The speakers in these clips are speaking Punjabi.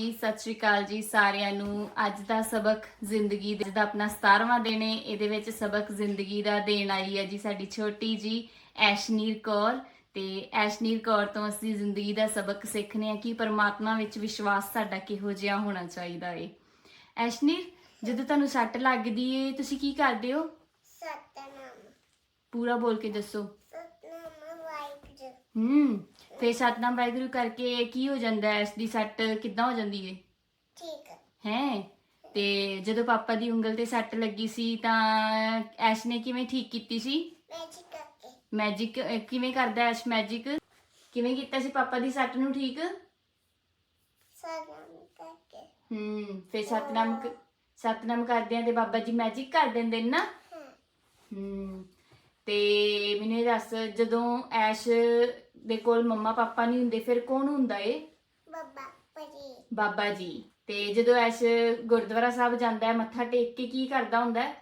ਸਤਿ ਸ਼੍ਰੀ ਅਕਾਲ ਜੀ ਸਾਰਿਆਂ ਨੂੰ। ਅੱਜ ਦਾ ਸਬਕ ਜ਼ਿੰਦਗੀ ਦਾ ਦਾ ਆਪਣਾ 17ਵਾਂ ਦਿਨ ਹੈ ਇਹਦੇ ਵਿੱਚ ਸਬਕ ਜ਼ਿੰਦਗੀ ਦਾ ਦੇਣ ਆਈ ਹੈ ਜੀ ਸਾਡੀ ਛੋਟੀ ਜੀ ਐਸ਼ਨੀਰ ਕੌਰ। ਤੇ ਐਸ਼ਨੀਰ ਕੌਰ ਤੋਂ ਅਸੀਂ ਜ਼ਿੰਦਗੀ ਦਾ ਸਬਕ ਸਿੱਖਨੇ ਆ ਕਿ ਪਰਮਾਤਮਾ ਵਿੱਚ ਵਿਸ਼ਵਾਸ ਸਾਡਾ ਕਿਹੋ ਜਿਹਾ ਹੋਣਾ ਚਾਹੀਦਾ ਏ। ਐਸ਼ਨੀਰ ਜਦੋਂ ਤੁਹਾਨੂੰ ਸੱਟ ਲੱਗਦੀ ਏ ਤੁਸੀਂ ਕੀ ਕਰਦੇ ਹੋ? ਸਤਨਾਮ। ਪੂਰਾ ਬੋਲ ਕੇ ਦੱਸੋ। ਸਤਨਾਮ ਵਾਹਿਗੁਰੂ। ਹੂੰ। ਫੇਰ ਸਤਨਾਮ ਵਾਹਿਗੁਰੂ ਕਰਕੇ ਕੀ ਹੋ ਜਾਂਦਾ ਹੈ? ਇਸ ਦੀ ਸੱਟ ਕਿੱਦਾਂ ਹੋ ਜਾਂਦੀ ਏ ਠੀਕ ਹੈ। ਹੈ? ਤੇ ਜਦੋਂ ਪਾਪਾ ਦੀ ਉਂਗਲ ਤੇ ਸੱਟ ਲੱਗੀ ਸੀ ਤਾਂ ਐਸ਼ ਨੇ ਕਿਵੇਂ ਠੀਕ ਕੀਤੀ ਸੀ? ਮੈਜਿਕ ਕਰਕੇ। ਮੈਜਿਕ ਕਿਵੇਂ ਕਰਦਾ ਐਸ਼ ਮੈਜਿਕ ਕਿਵੇਂ ਕੀਤਾ ਸੀ ਪਾਪਾ ਦੀ ਸੱਟ ਨੂੰ ਠੀਕ? ਸਤਨਾਮ ਕਰਕੇ। ਹੂੰ ਫਿਰ ਸਤਨਾਮ ਕ- ਸਤਨਾਮ ਕਰਦਿਆਂ ਤੇ ਬਾਬਾ ਜੀ ਮੈਜਿਕ ਕਰ ਦਿੰਦੇ ਨੇ ਨਾ? ਹਾਂ। ਹੂੰ ਤੇ ਮੈਨੂੰ ਇਹ ਦੱਸ ਜਦੋਂ ਐਸ਼ ਦੇ ਕੋਲ ਮੰਮਾ ਪਾਪਾ ਨਹੀਂ ਹੁੰਦੇ ਫਿਰ ਕੌਣ ਹੁੰਦਾ ਏ ਬੱਬਾ ਪਰੀ ਬਾਬਾ ਜੀ। ਤੇ ਜਦੋਂ ਐਸ਼ ਗੁਰਦੁਆਰਾ ਸਾਹਿਬ ਜਾਂਦਾ ਹੈ ਮੱਥਾ ਟੇਕ ਕੇ ਕੀ ਕਰਦਾ ਹੁੰਦਾ ਹੈ?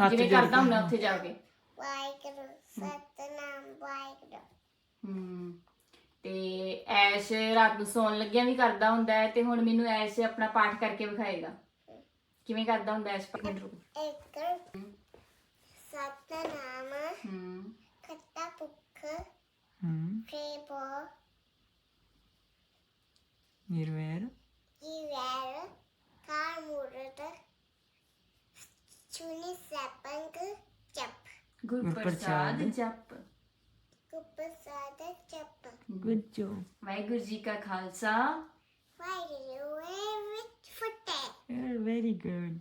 ਹੱਥ ਜਿਵੇਂ ਕਰਦਾ। ਹੁੰਦਾ ਉੱਥੇ ਜਾ ਕੇ। ਵਾਹਿਗੁਰੂ ਸਤਨਾਮ ਵਾਹਿਗੁਰੂ। ਹਮ ਤੇ ਐਸ਼ ਰਾਤ ਨੂੰ ਸੌਣ ਲੱਗਿਆ ਵੀ ਕਰਦਾ ਹੁੰਦਾ ਹੈ ਤੇ ਹੁਣ ਮੈਨੂੰ ਐਸ਼ ਆਪਣਾ ਪਾਠ ਕਰਕੇ ਵਿਖਾਏਗਾ। ਕਿਵੇਂ ਕਰਦਾ ਹੁੰਦਾ ਐਸ਼ ਰੁਕੋ। ਇੱਕ ਸਤਨਾਮ ਹਮ ਖੱਤਾ ਪੁੱਖ ਹੂੰ ਫੇਬੋ ਨਿਰਵੈਰ ਜੀਵੈਰ ਕਾਰ ਮੂਰਤ ਚੁਨੀ ਸੈਪੰਗ ਚੱਪ ਗੁਰ ਗੁਰ ਪ੍ਰਸਾਦ ਪ੍ਰਸਾਦ। ਜਪ ਕੁਪਸਾਦ ਚੱਪ ਗੁੱਡ ਜੋ ਵਾਹਿਗੁਰੂ ਜੀ ਕਾ ਖਾਲਸਾ ਵਾਹਿਗੁਰੂ ਵਿੱਚ ਫੁੱਟੇ ਵੈਰੀ ਗੁੱਡ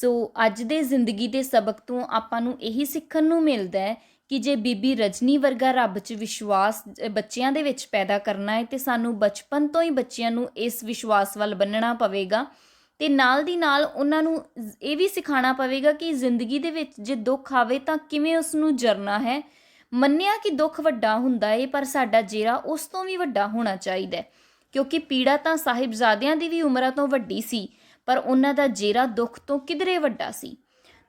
ਸੋ ਅੱਜ ਦੇ ਜ਼ਿੰਦਗੀ ਦੇ ਸਬਕ ਤੋਂ ਆਪਾਂ ਨੂੰ ਇਹੀ ਸਿੱਖਣ ਨੂੰ ਮਿਲਦਾ ਹੈ ਕਿ ਜੇ ਬੀਬੀ ਰਜਨੀ ਵਰਗਾ ਰੱਬ 'ਚ ਵਿਸ਼ਵਾਸ ਬੱਚਿਆਂ ਦੇ ਵਿੱਚ ਪੈਦਾ ਕਰਨਾ ਹੈ ਤੇ ਸਾਨੂੰ ਬਚਪਨ ਤੋਂ ਹੀ ਬੱਚਿਆਂ ਨੂੰ ਇਸ ਵਿਸ਼ਵਾਸ ਵੱਲ ਬੰਨਣਾ ਪਵੇਗਾ ਤੇ ਨਾਲ ਦੀ ਨਾਲ ਉਹਨਾਂ ਨੂੰ ਇਹ ਵੀ ਸਿਖਾਉਣਾ ਪਵੇਗਾ ਕਿ ਜ਼ਿੰਦਗੀ ਦੇ ਵਿੱਚ ਜੇ ਦੁੱਖ ਆਵੇ ਤਾਂ ਕਿਵੇਂ ਉਸ ਨੂੰ ਜਰਨਾ ਹੈ। ਮੰਨਿਆ ਕਿ ਦੁੱਖ ਵੱਡਾ ਹੁੰਦਾ ਏ, ਪਰ ਸਾਡਾ ਜੇਰਾ ਉਸ ਤੋਂ ਵੀ ਵੱਡਾ ਹੋਣਾ ਚਾਹੀਦਾ ਕਿਉਂਕਿ ਪੀੜਾ ਤਾਂ ਸਾਹਿਬਜ਼ਾਦਿਆਂ ਦੀ ਵੀ ਉਮਰਾਂ ਤੋਂ ਵੱਡੀ ਸੀ। ਪਰ ਉਹਨਾਂ ਦਾ ਜੇਰਾ ਦੁੱਖ ਤੋਂ ਕਿਧਰੇ ਵੱਡਾ ਸੀ।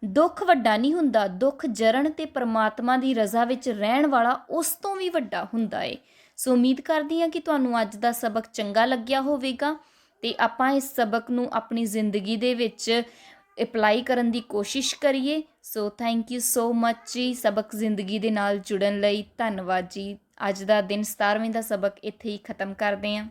ਦੁੱਖ ਵੱਡਾ ਨਹੀਂ ਹੁੰਦਾ, ਦੁੱਖ ਜਰਨ ਤੇ ਪ੍ਰਮਾਤਮਾ ਦੀ ਰਜ਼ਾ ਵਿੱਚ ਰਹਿਣ ਵਾਲਾ ਉਸ ਤੋਂ ਵੀ ਵੱਡਾ ਹੁੰਦਾ ਏ। ਸੋ ਉਮੀਦ ਕਰਦੀ ਹਾਂ ਕਿ ਤੁਹਾਨੂੰ ਅੱਜ ਦਾ ਸਬਕ ਚੰਗਾ ਲੱਗਿਆ ਹੋਵੇਗਾ ਤੇ ਆਪਾਂ ਇਸ ਸਬਕ ਨੂੰ ਆਪਣੀ ਜ਼ਿੰਦਗੀ ਦੇ ਵਿੱਚ ਅਪਲਾਈ ਕਰਨ ਦੀ ਕੋਸ਼ਿਸ਼ ਕਰੀਏ। ਸੋ ਥੈਂਕ ਯੂ ਸੋ ਮੱਚ ਜੀ ਸਬਕ ਜ਼ਿੰਦਗੀ ਦੇ ਨਾਲ ਜੁੜਨ ਲਈ। ਧੰਨਵਾਦ ਜੀ। ਅੱਜ ਦਾ ਦਿਨ 17ਵੇਂ ਦਾ ਸਬਕ ਇੱਥੇ ਹੀ ਖਤਮ ਕਰਦੇ ਹਾਂ।